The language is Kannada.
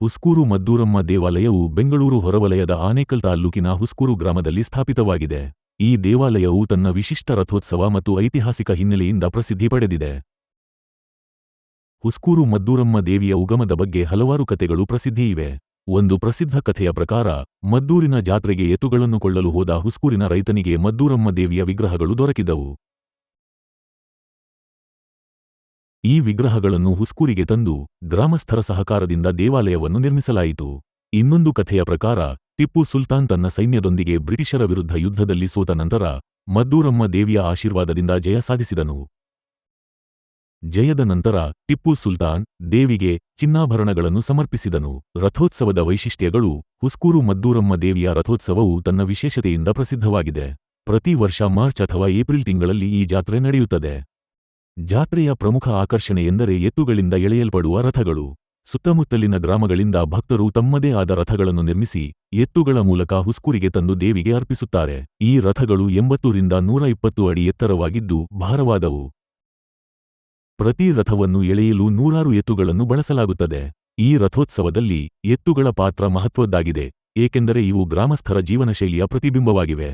ಹುಸ್ಕೂರು ಮದ್ದೂರಮ್ಮ ದೇವಾಲಯವು ಬೆಂಗಳೂರು ಹೊರವಲಯದ ಆನೇಕಲ್ ತಾಲ್ಲೂಕಿನ ಹುಸ್ಕೂರು ಗ್ರಾಮದಲ್ಲಿ ಸ್ಥಾಪಿತವಾಗಿದೆ. ಈ ದೇವಾಲಯವು ತನ್ನ ವಿಶಿಷ್ಟ ರಥೋತ್ಸವ ಮತ್ತು ಐತಿಹಾಸಿಕ ಹಿನ್ನೆಲೆಯಿಂದ ಪ್ರಸಿದ್ಧಿ ಪಡೆದಿದೆ. ಹುಸ್ಕೂರು ಮದ್ದೂರಮ್ಮ ದೇವಿಯ ಉಗಮದ ಬಗ್ಗೆ ಹಲವಾರು ಕಥೆಗಳು ಪ್ರಸಿದ್ಧಿಯಿವೆ ಒಂದು ಪ್ರಸಿದ್ಧ ಕಥೆಯ ಪ್ರಕಾರ, ಮದ್ದೂರಿನ ಜಾತ್ರೆಗೆ ಎತ್ತುಗಳನ್ನು ಕೊಳ್ಳಲು ಹೋದ ಹುಸ್ಕೂರಿನ ರೈತನಿಗೆ ಮದ್ದೂರಮ್ಮ ದೇವಿಯ ವಿಗ್ರಹಗಳು ದೊರಕಿದವು. ಈ ವಿಗ್ರಹಗಳನ್ನು ಹುಸ್ಕೂರಿಗೆ ತಂದು ಗ್ರಾಮಸ್ಥರ ಸಹಕಾರದಿಂದ ದೇವಾಲಯವನ್ನು ನಿರ್ಮಿಸಲಾಯಿತು. ಇನ್ನೊಂದು ಕಥೆಯ ಪ್ರಕಾರ, ಟಿಪ್ಪು ಸುಲ್ತಾನ್ ತನ್ನ ಸೈನ್ಯದೊಂದಿಗೆ ಬ್ರಿಟಿಷರ ವಿರುದ್ಧ ಯುದ್ಧದಲ್ಲಿ ಸೋತ ನಂತರ ಮದ್ದೂರಮ್ಮ ದೇವಿಯ ಆಶೀರ್ವಾದದಿಂದ ಜಯ ಸಾಧಿಸಿದನು. ಜಯದ ನಂತರ ಟಿಪ್ಪು ಸುಲ್ತಾನ್ ದೇವಿಗೆ ಚಿನ್ನಾಭರಣಗಳನ್ನು ಸಮರ್ಪಿಸಿದನು. ರಥೋತ್ಸವದ ವೈಶಿಷ್ಟ್ಯಗಳು, ಹುಸ್ಕೂರು ಮದ್ದೂರಮ್ಮ ದೇವಿಯ ರಥೋತ್ಸವವು ತನ್ನ ವಿಶೇಷತೆಯಿಂದ ಪ್ರಸಿದ್ಧವಾಗಿದೆ. ಪ್ರತಿ ವರ್ಷ ಮಾರ್ಚ್ ಅಥವಾ ಏಪ್ರಿಲ್ ತಿಂಗಳಲ್ಲಿ ಈ ಜಾತ್ರೆ ನಡೆಯುತ್ತದೆ. ಜಾತ್ರೆಯ ಪ್ರಮುಖ ಆಕರ್ಷಣೆ ಎಂದರೆ ಎತ್ತುಗಳಿಂದ ಎಳೆಯಲ್ಪಡುವ ರಥಗಳು. ಸುತ್ತಮುತ್ತಲಿನ ಗ್ರಾಮಗಳಿಂದ ಭಕ್ತರು ತಮ್ಮದೇ ಆದ ರಥಗಳನ್ನು ನಿರ್ಮಿಸಿ, ಎತ್ತುಗಳ ಮೂಲಕ ಹುಸ್ಕೂರಿಗೆ ತಂದು ದೇವಿಗೆ ಅರ್ಪಿಸುತ್ತಾರೆ. ಈ ರಥಗಳು ಎಂಬತ್ತರಿಂದ ನೂರ ಇಪ್ಪತ್ತು ಅಡಿ ಎತ್ತರವಾಗಿದ್ದು ಭಾರವಾದವು. ಪ್ರತಿ ರಥವನ್ನು ಎಳೆಯಲು ನೂರಾರು ಎತ್ತುಗಳನ್ನು ಬಳಸಲಾಗುತ್ತದೆ. ಈ ರಥೋತ್ಸವದಲ್ಲಿ ಎತ್ತುಗಳ ಪಾತ್ರ ಮಹತ್ವದ್ದಾಗಿದೆ, ಏಕೆಂದರೆ ಇವು ಗ್ರಾಮಸ್ಥರ ಜೀವನಶೈಲಿಯ ಪ್ರತಿಬಿಂಬವಾಗಿವೆ.